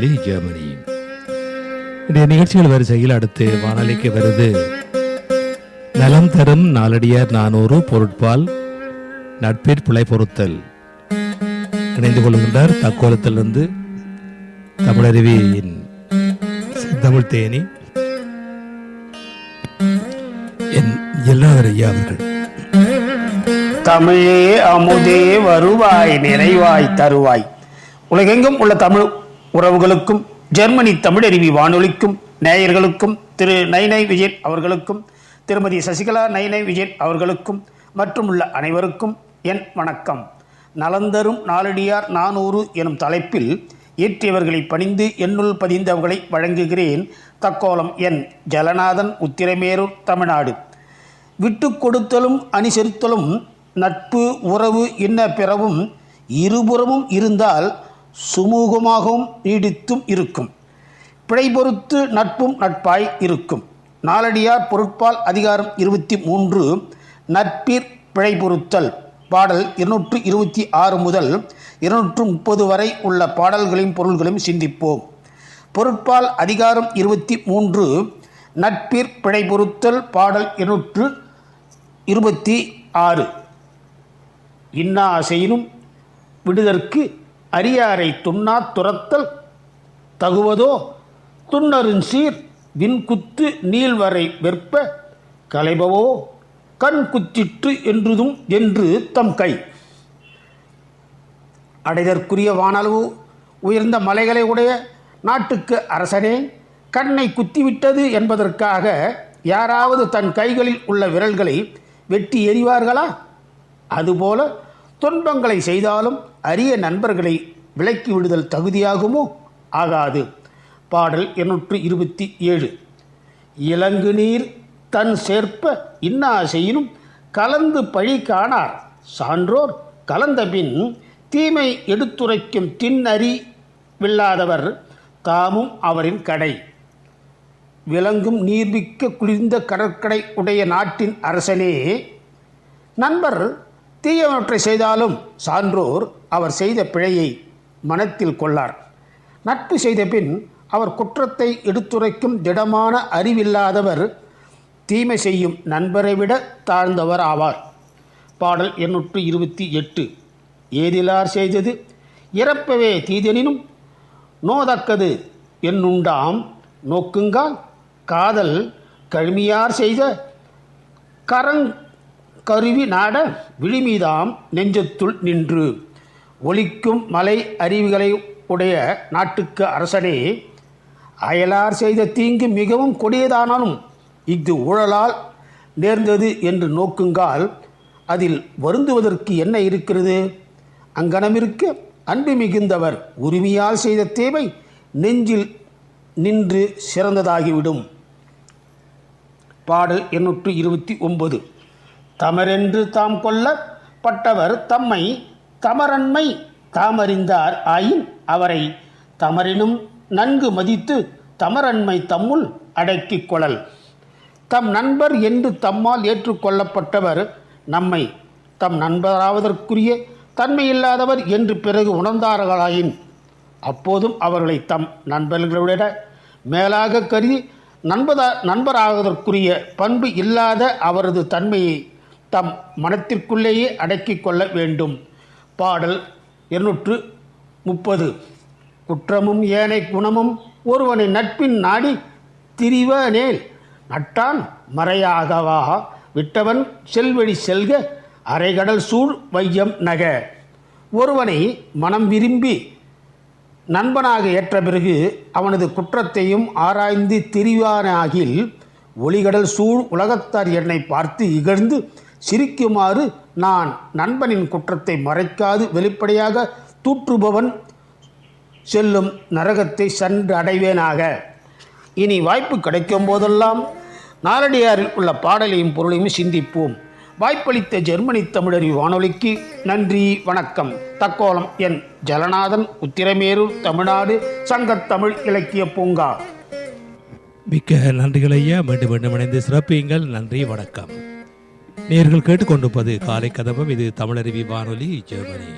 Germany. இன்றைய நிகழ்ச்சிகள் வரிசையில் அடுத்து வானொலிக்கு வருது. நலம் தரும் நாலடியார் நானூறு பொருட்பால் நட்பிற் பிழை பொருத்தல் இணைந்து கொள்கின்றார் தக்கோலத்திலிருந்து தமிழருவியின் தமிழ் தேனி. என் எல்லாவர் ஐயா அவர்கள். தமிழே அமுதே வருவாய் நிறைவாய் தருவாய். உலகெங்கும் உள்ள தமிழ் உறவுகளுக்கும் ஜெர்மனி தமிழருவி வானொலிக்கும் நேயர்களுக்கும் திரு நைனை விஜயன் அவர்களுக்கும் திருமதி சசிகலா நைனை விஜயன் அவர்களுக்கும் மற்றும் உள்ள அனைவருக்கும் என் வணக்கம். நலந்தரும் நாளடியார் நானூறு எனும் தலைப்பில் இயற்றியவர்களை பணிந்து என்னுள் பதிந்தவர்களை வழங்குகிறேன். தக்கோலம் என் ஜலநாதன் உத்திரமேரூர் தமிழ்நாடு. விட்டு கொடுத்தலும் அனுசரித்தலும் நட்பு உறவு இன்ன பிறவும் இருபுறமும் இருந்தால் சுமூகமாகவும் நீடித்தும் இருக்கும். பிழை பொறுத்து நட்பும் நட்பாய் இருக்கும். நாலடியார் பொருட்பால் அதிகாரம் இருபத்தி மூன்று நட்பிற் பிழை பொறுத்தல் பாடல் இருநூற்று இருபத்தி ஆறு முதல் இருநூற்று முப்பது வரை உள்ள பாடல்களின் பொருள்களையும் சிந்திப்போம். பொருட்பால் அதிகாரம் இருபத்தி மூன்று நட்பிற் பிழை பொறுத்தல் பாடல் இருநூற்று இருபத்தி ஆறு. இன்னா அசையினும் விடுதற்கு அரியாரை துண்ணாத் துரத்தல் தகுவதோ? துண்ணருஞ் சீர் விண்குத்து நீள்வரை வெற்ப கலைபவோ கண் குத்திற்று என்றுதும் என்று தம் கை. அடைதற்குரிய வானளவு உயர்ந்த மலைகளை உடைய நாட்டுக்கு அரசனே கண்ணை குத்திவிட்டது என்பதற்காக யாராவது தன் கைகளில் உள்ள விரல்களை வெட்டி எறிவார்களா? அதுபோல துன்பங்களை செய்தாலும் அரிய நண்பர்களை விலக்கி விடுதல் தகுதியாகுமோ? ஆகாது. பாடல் இருநூற்று இருபத்தி ஏழு. இலங்கு நீர் தன் சேர்ப்ப இன்னா செய்யினும் கலந்து பழி காணார். சான்றோர் கலந்தபின் தீமை எடுத்துரைக்கும் திண்ணறி வில்லாதவர் தாமும் அவரின் கடை. விளங்கும் நீர்மிக்க குளிர்ந்த கடற்கடை உடைய நாட்டின் அரசனே நண்பர் தீயவற்றை செய்தாலும் சான்றோர் அவர் செய்த பிழையை மனத்தில் கொள்ளார். நட்பு செய்த பின் அவர் குற்றத்தை எடுத்துரைக்கும் திடமான அறிவில்லாதவர் தீமை செய்யும் நண்பரை விட தாழ்ந்தவர் ஆவார். பாடல் எண்ணூற்று இருபத்தி எட்டு. ஏதிலார் செய்தது இறப்பவே தீதெனினும் நோதக்கது என்னுண்டாம். நோக்குங்கால் காதல் கழுமியார் செய்த கரங் கருவி நாட விழிமீதாம் நெஞ்சத்துள் நின்று. ஒலிக்கும் மலை அருவிகளை உடைய நாட்டுக்கு அரசனே அயலார் செய்த தீங்கு மிகவும் கொடியதானாலும் இஃது ஊழலால் நேர்ந்தது என்று நோக்குங்கால் அதில் வருந்துவதற்கு என்ன இருக்கிறது? அங்கனமிருக்க அன்பு மிகுந்தவர் உரிமையால் செய்த தேவை நெஞ்சில் நின்று சிறந்ததாகிவிடும். பாடல் எண்ணூற்று இருபத்தி ஒன்பது. தமரென்று தாம் கொல்லப்பட்டவர் தம்மை தமரன்மை தாமறிந்தார் ஆயின் அவரை தமரினும் நன்கு மதித்து தமரன்மை தம்முள் அடக்கிக் கொள்ளல். தம் நண்பர் என்று தம்மால் ஏற்றுக்கொள்ளப்பட்டவர் நம்மை. தம் நண்பராவதற்குரிய தன்மையில்லாதவர் என்று பிறகு உணர்ந்தார்களாயின். அப்போதும் அவர்களை தம் நண்பர்களோட மேலாக கருதி நண்பதா நண்பராவதற்குரிய பண்பு இல்லாத அவரது தன்மையை தம் மனத்திற்குள்ளேயே அடக்கிக் கொள்ள வேண்டும். பாடல் இருநூற்று முப்பது. குற்றமும் ஏனை குணமும் ஒருவனை நட்பின் நாடி திரிவனேல் நட்டான் மறையாகவா? விட்டவன் செல்வழி செல்க அரைகடல் சூழ் வையம் நக. ஒருவனை மனம் விரும்பி நண்பனாக ஏற்ற பிறகு அவனது குற்றத்தையும் ஆராய்ந்து திரிவானாகில் ஒளிகடல் சூழ் உலகத்தார் என்னை பார்த்து இகழ்ந்து சிரிக்குமாறு நான் நண்பனின் குற்றத்தை மறைக்காது வெளிப்படையாக தூற்றுபவன் செல்லும் நரகத்தை சென்று அடைவேனாக. இனி வாய்ப்பு கிடைக்கும் போதெல்லாம் நாலடியாரில் உள்ள பாடலையும் பொருளையும் சிந்திப்போம். வாய்ப்பளித்த ஜெர்மனி தமிழறி வானொலிக்கு நன்றி வணக்கம். தக்கோலம் என் ஜலநாதன் உத்திரமேரூர் தமிழ்நாடு சங்கத்தமிழ் இலக்கிய பூங்கா. மிக்க நன்றிகள் ஐயா. மீண்டும் மீண்டும் இணைந்து சிறப்பியுங்கள். நன்றி வணக்கம். நேர்கள் கேட்டுக்கொண்டிருப்பது காலை கதவம் இது தமிழருவி வானொலி ஜெர்மனி.